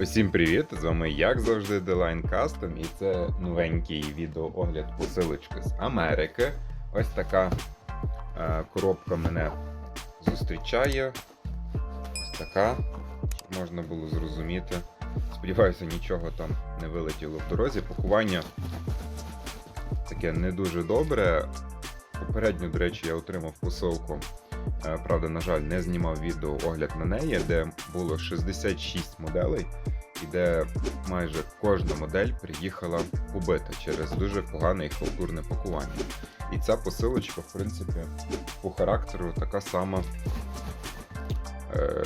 Усім привіт! З вами як завжди Deline Custom і це новенький відеоогляд посилочки з Америки. Ось така е, коробка мене зустрічає. Ось така, щоб можна було зрозуміти. Сподіваюся, нічого там не вилетіло в дорозі. Пакування таке не дуже добре. Попередньо, до речі, я отримав посилку. Е, Правда, на жаль, не знімав відео огляд на неї, де було 66 моделей, і де майже кожна модель приїхала побита через дуже погане і халтурне пакування. І ця посилочка, в принципі, по характеру така сама е,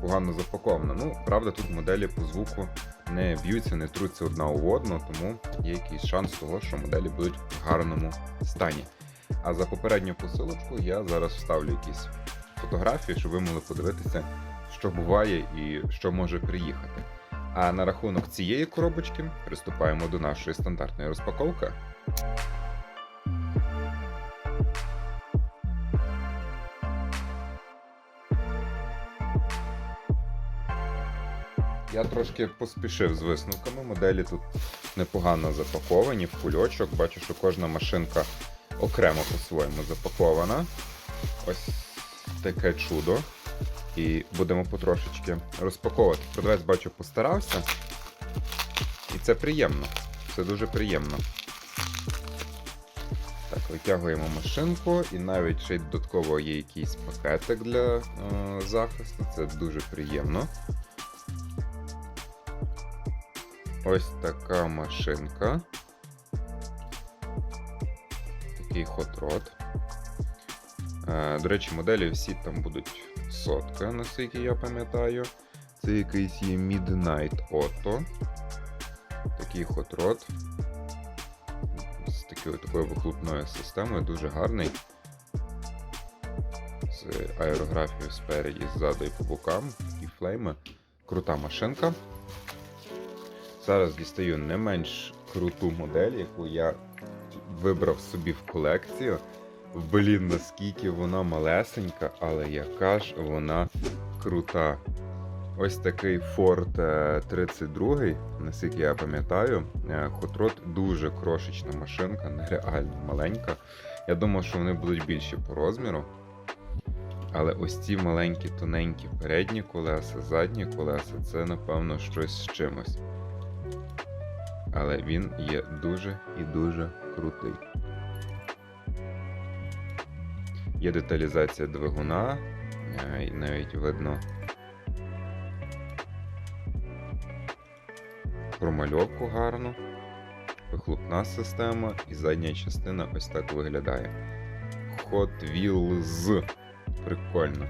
погано запакована. Ну, правда, тут моделі по звуку не б'ються, не труться одна у одну, тому є якийсь шанс того, що моделі будуть в гарному стані. А за попередню посилочку я зараз вставлю якісь фотографії, щоб ви могли подивитися, що буває і що може приїхати. А на рахунок цієї коробочки приступаємо до нашої стандартної розпаковки. Я трошки поспішив з висновками. Моделі тут непогано запаковані в кульочок. Бачу, що кожна машинка окремо по-своєму запакована. Ось таке чудо. І будемо потрошечки розпаковувати. Продавець бачу постарався. І це приємно. Це дуже приємно. Так, витягуємо машинку, і навіть ще й додатково є якийсь пакетик для е, захисту. Це дуже приємно. Ось така машинка. Такий хот-род. Е, До речі, моделі всі там будуть сотка, наскільки я пам'ятаю. Це якийсь є Midnight Auto. Такий хот-род. З такою, такою вихлопною системою, дуже гарний. З аерографією спереді, ззаду і по бокам, і флейми. Крута машинка. Зараз дістаю не менш круту модель, яку я вибрав собі в колекцію. Блін, наскільки вона малесенька, але яка ж вона крута. Ось такий Ford е, 32, наскільки я пам'ятаю. Е, Хотрот дуже крошечна машинка, нереально маленька. Я думав, що вони будуть більші по розміру. Але ось ці маленькі, тоненькі передні колеса, задні колеса це, напевно, щось з чимось. Але він є дуже і дуже крутий. Є деталізація двигуна, е, навіть видно промальовку гарну, вихлопна система і задня частина ось так виглядає. Hot Wheels. Прикольно.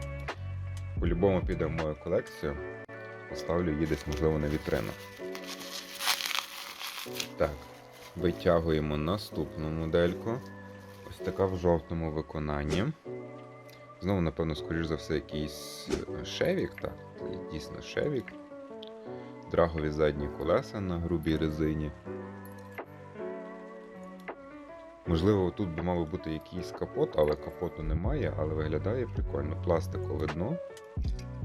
По-любому піде в мою колекцію. Поставлю її десь, можливо, на вітрину. Так, витягуємо наступну модельку. Ось така в жовтому виконанні. Знову, напевно, скоріш за все, якийсь е, шевік, так, дійсно шевік. Драгові задні колеса на грубій резині. Можливо, тут би мав бути якийсь капот, але капоту немає, але виглядає прикольно. Пластикове дно,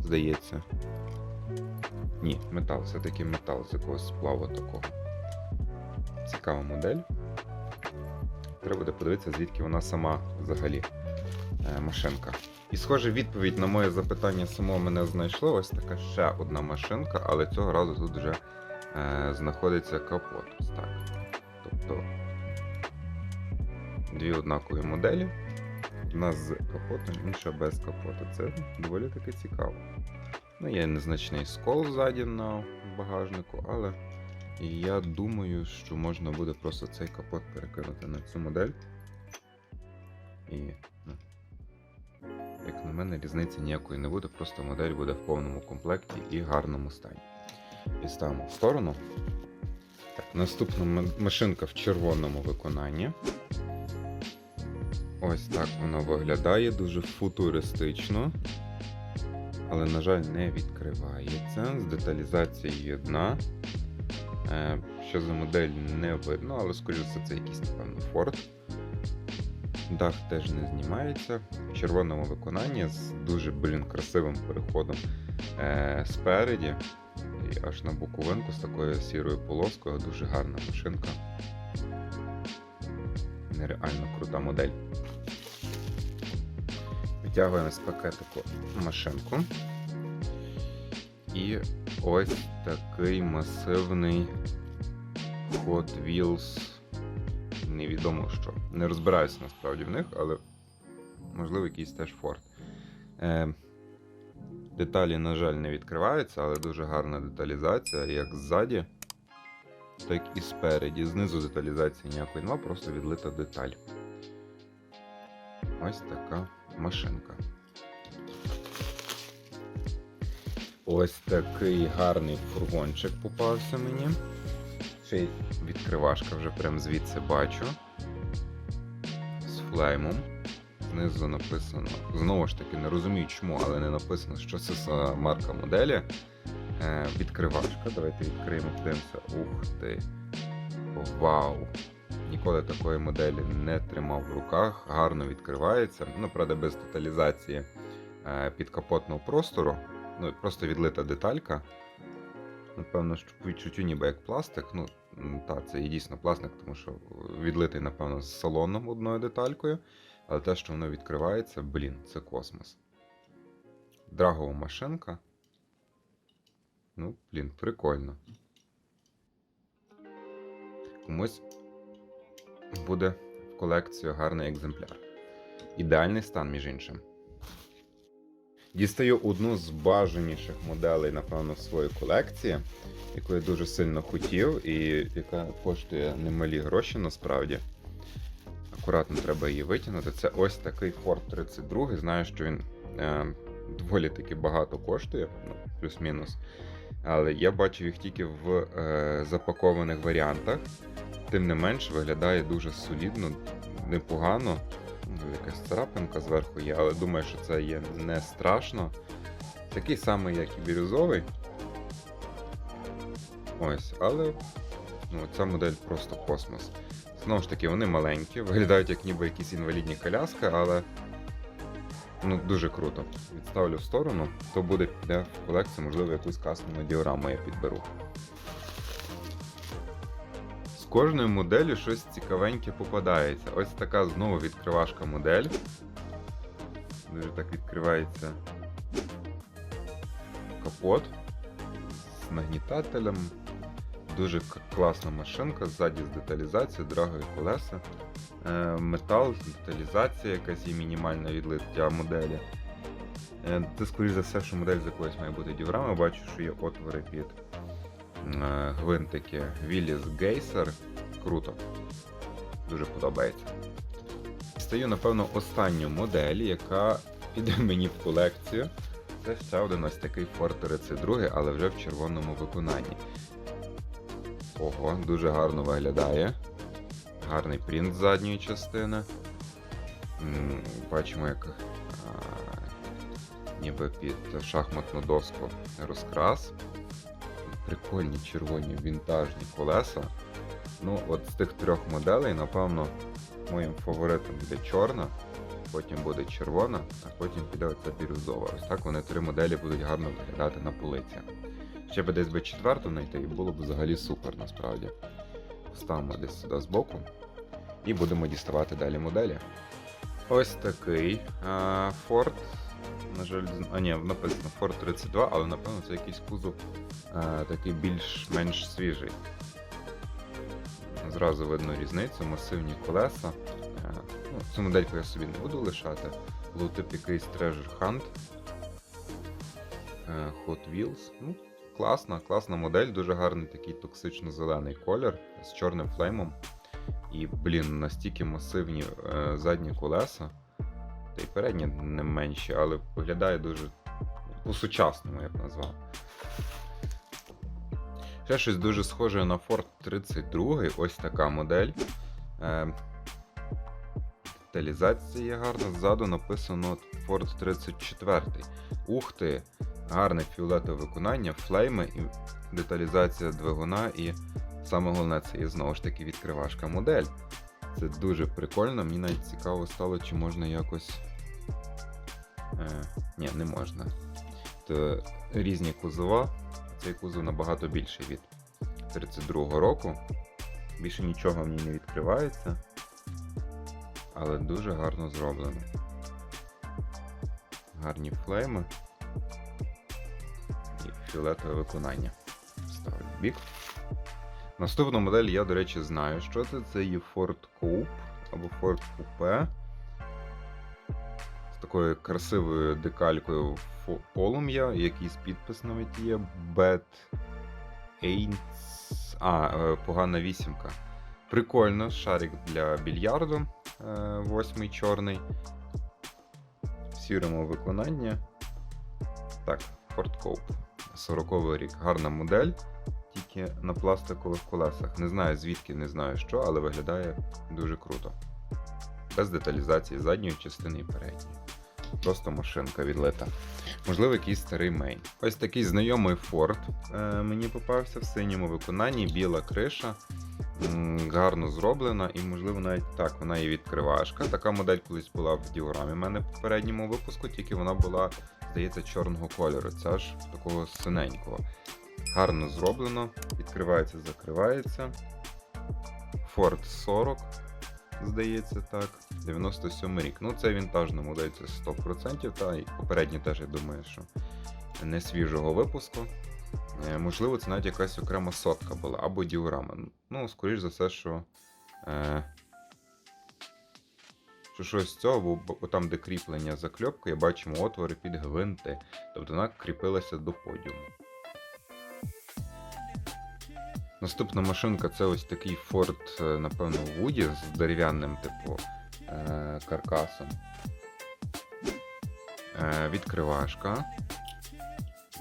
здається. Ні, метал, все-таки метал з якогось сплаву такого. Цікава модель. Треба буде подивитися, звідки вона сама взагалі е, машинка. І схоже, відповідь на моє запитання само мене знайшло. Ось така ще одна машинка, але цього разу тут вже е, знаходиться капот. Ось так. Тобто дві однакові моделі. Одна з капотом, інша без капоту. Це доволі таки цікаво. Ну, є незначний скол ззаді на багажнику, але я думаю, що можна буде просто цей капот перекинути на цю модель. І, ну, як на мене, різниці ніякої не буде, просто модель буде в повному комплекті і гарному стані. І ставимо в сторону. Так, наступна машинка в червоному виконанні. Ось так вона виглядає, дуже футуристично. Але, на жаль, не відкривається. З деталізацією дна. Е, Що за модель не видно, але скоріше за це якийсь, напевно, Ford. Дах теж не знімається. В червоному виконанні з дуже, блін, красивим переходом е, спереді. і аж на боковинку з такою сірою полоскою. Дуже гарна машинка. Нереально крута модель. Витягуємо з пакетику машинку. І ось такий масивний Hot Wheels. Невідомо що. Не розбираюся насправді в них, але можливо якийсь теж Ford. Е, деталі, на жаль, не відкриваються, але дуже гарна деталізація, як ззаді, так і спереді. Знизу деталізації ніякої нема, просто відлита деталь. Ось така машинка. Ось такий гарний фургончик попався мені. Ще й відкривашка вже прям звідси бачу. З флеймом. Знизу написано. Знову ж таки, не розумію чому, але не написано, що це за марка моделі. Е, відкривашка. Давайте відкриємо, подивимося. Ух ти. Вау! Ніколи такої моделі не тримав в руках. Гарно відкривається. Ну, правда, без деталізації е, підкапотного простору. Ну, просто відлита деталька. Напевно, що по відчуттю ніби як пластик. Ну, та, це і дійсно пластик, тому що відлитий, напевно, з салоном одною деталькою. Але те, що воно відкривається, блін, це космос. Драгова машинка. Ну, блін, прикольно. Комусь буде в колекцію гарний екземпляр. Ідеальний стан, між іншим. Дістаю одну з бажаніших моделей, напевно, в своїй колекції, яку я дуже сильно хотів, і яка коштує немалі гроші насправді. Акуратно треба її витягнути. Це ось такий Ford 32. Знаю, що він е, доволі таки багато коштує, ну, плюс-мінус. Але я бачив їх тільки в е, запакованих варіантах. Тим не менш, виглядає дуже солідно, непогано. Якась царапинка зверху є, але думаю, що це є не страшно. Такий самий, як і бірюзовий. Ось, але ну, ця модель просто космос. Знову ж таки, вони маленькі, виглядають як ніби якісь інвалідні коляски, але ну, дуже круто. Відставлю в сторону, то буде піде в колекцію, можливо, якусь кастомну діораму я підберу. З кожною моделлю щось цікавеньке попадається. Ось така знову відкривашка модель. Дуже так відкривається капот з нагнітателем. Дуже класна машинка, ззаді з деталізацією, драгові колеса, е, метал, деталізація, якась є мінімальна відлиття моделі. Е, Це, скоріш за все, що модель з якоїсь має бути діорама. Бачу, що є отвори під гвинтики Willis Geyser. Круто. Дуже подобається. Стаю, напевно, останню модель, яка піде мені в колекцію. Це ще один ось такий Ford 32, але вже в червоному виконанні. Ого, дуже гарно виглядає. Гарний принт задньої частини. Бачимо, як а, ніби під шахматну доску розкрас. Прикольні червоні вінтажні колеса. Ну, от з тих трьох моделей, напевно, моїм фаворитом буде чорна, потім буде червона, а потім піде оця бірюзова. Ось так вони три моделі будуть гарно виглядати на полиці. Ще би десь би четверту знайти, і було б взагалі супер насправді. Ставимо десь сюди збоку і будемо діставати далі моделі. Ось такий а, Ford. Жаль, а ні, написано Ford 32, але напевно це якийсь кузов а, такий більш-менш свіжий. Зразу видно різницю, масивні колеса. Е, Ну, цю модельку я собі не буду лишати. Логотип якийсь Treasure Hunt. Е, Hot Wheels. Ну, класна, класна модель, дуже гарний такий токсично-зелений колір з чорним флеймом. І, блін, настільки масивні е, задні колеса. Та й передні не менші, але виглядає дуже по-сучасному, я б назвав. Ще щось дуже схоже на Ford 32, ось така модель. Е, деталізація гарна. Ззаду написано Ford 34. Ух ти! Гарне фіолетове виконання, флейми і деталізація двигуна, і саме головне це є знову ж таки відкривашка модель. Це дуже прикольно. Мені навіть цікаво стало, чи можна якось. Е, ні, не можна. То різні кузова. цей кузов набагато більший від 32-го року. Більше нічого в ній не відкривається, але дуже гарно зроблено. Гарні флейми і фіолетове виконання. Ставлю бік. Наступну модель я, до речі, знаю, що це. Це є Ford Coupe або Ford Coupe. З такою красивою декалькою полум'я, якийсь підпис навіть є. Bad Ain't... А, е, погана вісімка. Прикольно, шарик для більярду. е, Восьмий чорний. В сірому виконанні. Так, Ford Coupe. 40 й рік. Гарна модель, тільки на пластикових колесах. Не знаю звідки, не знаю що, але виглядає дуже круто. Без деталізації задньої частини і передньої. Просто машинка відлита. Можливо, якийсь старий мейн. Ось такий знайомий Ford е, мені попався в синьому виконанні, біла криша. Гарно зроблена, і, можливо, навіть так, вона є відкривашка. Така модель колись була в діорамі в мене в попередньому випуску, тільки вона була, здається, чорного кольору. Ця ж такого синенького. Гарно зроблено, відкривається, закривається. Ford 40, здається, так. 97 рік. Ну, це вінтажна модель, це 100%, та і попередні теж, я думаю, що не свіжого випуску. Е, Можливо, це навіть якась окрема сотка була, або діорама. Ну, скоріш за все, що. Е, що щось з цього, бо, там, де кріплення закльопкою, бачимо отвори під гвинти. Тобто вона кріпилася до подіуму. Наступна машинка це ось такий Ford, е, напевно, Woody з дерев'яним, типу, е, каркасом. Е, відкривашка.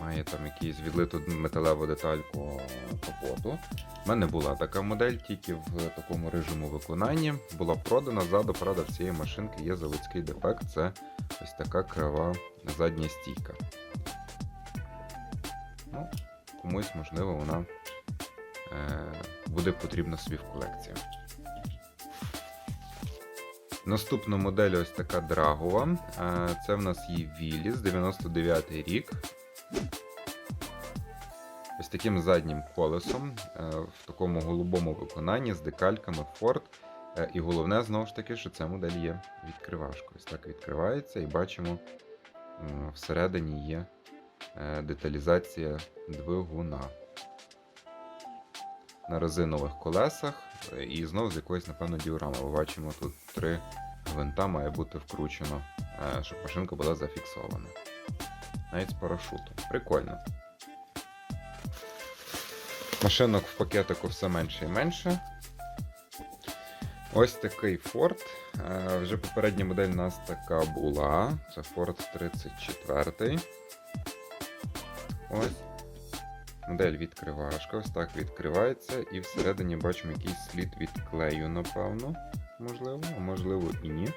Має там якусь відлиту металеву детальку капоту. У мене була така модель, тільки в такому рижому виконанні. Була продана ззаду, правда, в цієї машинки є заводський дефект. Це ось така крива задня стійка. Ну, комусь, можливо, вона буде потрібна собі в колекцію. Наступна модель ось така драгова. Е, Це в нас є Віліс, 99 рік. Ось таким заднім колесом е, в такому голубому виконанні з декальками Ford. Е, І головне, знову ж таки, що ця модель є відкривашкою. Ось так відкривається і бачимо, всередині є е, деталізація двигуна. На резинових колесах і знову з якоїсь, напевно, діорами. Ми бачимо тут три гвинта має бути вкручено, е, щоб машинка була зафіксована. Навіть з парашутом. Прикольно. Машинок в пакетику все менше і менше. Ось такий Ford. Е, Вже попередня модель у нас така була. Це Ford 34. Ось. Модель відкривашка. Ось так відкривається. І всередині бачимо якийсь слід від клею, напевно. Можливо, а можливо і ні.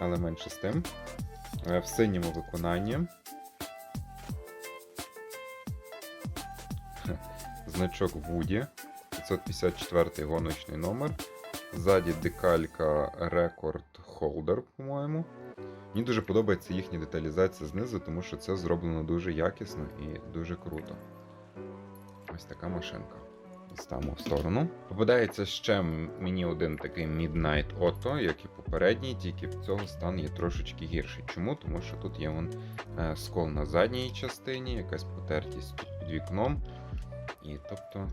Але менше з тим. Е, В синьому виконанні. значок Woody, 554 гоночний номер. Ззаді декалька Record Holder, по-моєму. Мені дуже подобається їхня деталізація знизу, тому що це зроблено дуже якісно і дуже круто. Ось така машинка. Ставимо в сторону. Попадається ще мені один такий Midnight Auto, як і попередній, тільки в цього стан є трошечки гірший. Чому? Тому що тут є вон, е, скол на задній частині, якась потертість під вікном. І тобто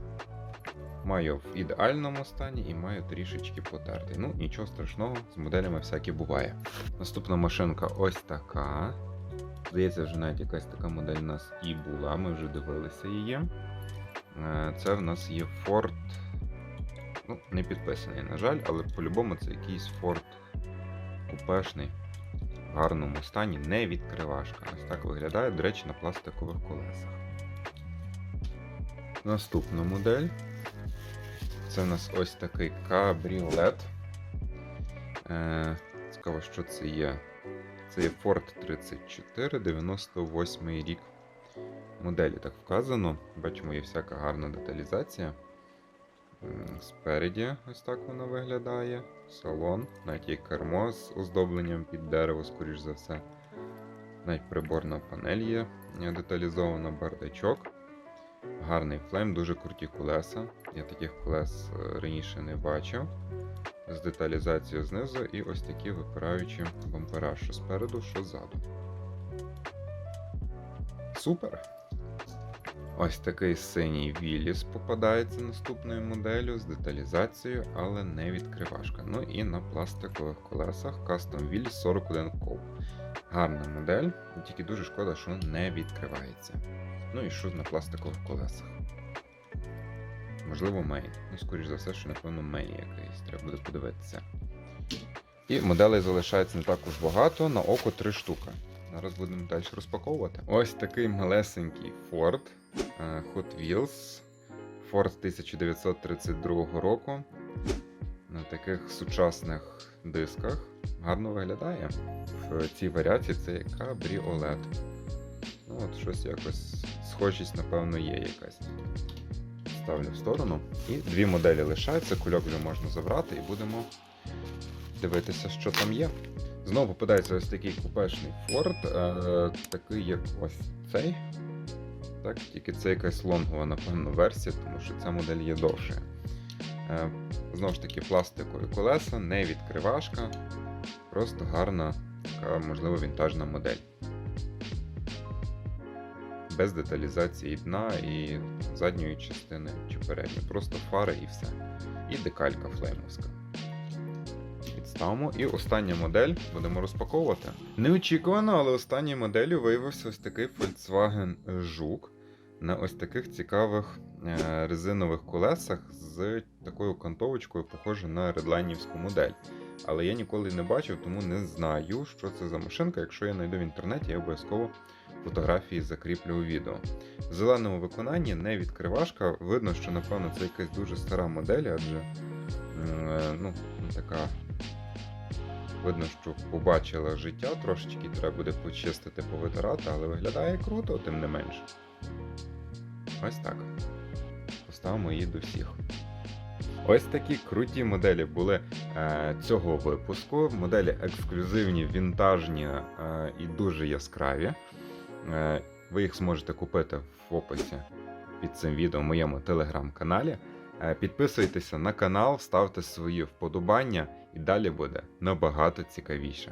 маю в ідеальному стані і маю трішечки потертий. Ну, нічого страшного, з моделями всяке буває. Наступна машинка ось така. Здається, вже навіть якась така модель у нас і була, ми вже дивилися її. Е, Це в нас є Ford. Ну, не підписаний, на жаль, але по-любому це якийсь Ford купешний в гарному стані, не відкривашка. Ось так виглядає, до речі, на пластикових колесах. Наступна модель. Це в нас ось такий кабріолет. Е, цікаво, що це є. Це є Ford 34, 98 рік. Моделі так вказано. Бачимо, є всяка гарна деталізація. Спереді ось так воно виглядає. Салон, навіть є кермо з оздобленням під дерево, скоріш за все. Навіть приборна панель є е, деталізована, бардачок. Гарний флейм, дуже круті колеса. Я таких колес е, раніше не бачив. З деталізацією знизу і ось такі випираючі бампера, що спереду, що ззаду. Супер! Ось такий синій Віліс попадається наступною моделлю з деталізацією, але не відкривашка. Ну і на пластикових колесах Custom Wheels 41 Cope. Гарна модель, тільки дуже шкода, що не відкривається. Ну і що на пластикових колесах. Можливо, мейн. Ну, скоріш за все, що напевно мейн якийсь. Треба буде подивитися. І моделей залишається не також багато, на око три штуки. Зараз будемо далі розпаковувати. Ось такий малесенький Ford е, Hot Wheels. Ford 1932 року. На таких сучасних дисках. Гарно виглядає. В цій варіації це кабріолет. Ну от щось якось схожість, напевно, є якась. Ставлю в сторону. І дві моделі лишаються, кульок вже можна забрати і будемо дивитися, що там є. Знову попадається ось такий купешний Ford, е, такий як ось цей. Так, тільки це якась лонгова, напевно, версія, тому що ця модель є довше. Знову ж таки, пластикові колеса, не відкривашка. Просто гарна, така, можливо, вінтажна модель. Без деталізації дна і задньої частини чи передньої. Просто фари і все. І декалька флеймовська. Відставимо. І остання модель будемо розпаковувати. Неочікувано, але останньою моделлю виявився ось такий Volkswagen Жук на ось таких цікавих е, резинових колесах з такою кантовочкою, похоже на редлайнівську модель. Але я ніколи не бачив, тому не знаю, що це за машинка. Якщо я знайду в інтернеті, я обов'язково фотографії закріплю у відео. В зеленому виконанні не відкривашка. Видно, що напевно це якась дуже стара модель, адже е, ну, така. Видно, що побачила життя, трошечки треба буде почистити, повитирати, але виглядає круто, тим не менше. Ось так. Поставимо її до всіх. Ось такі круті моделі були е, цього випуску. Моделі ексклюзивні, вінтажні е, і дуже яскраві. Е, ви їх зможете купити в описі під цим відео в моєму телеграм-каналі. Е, Підписуйтеся на канал, ставте свої вподобання, і далі буде набагато цікавіше.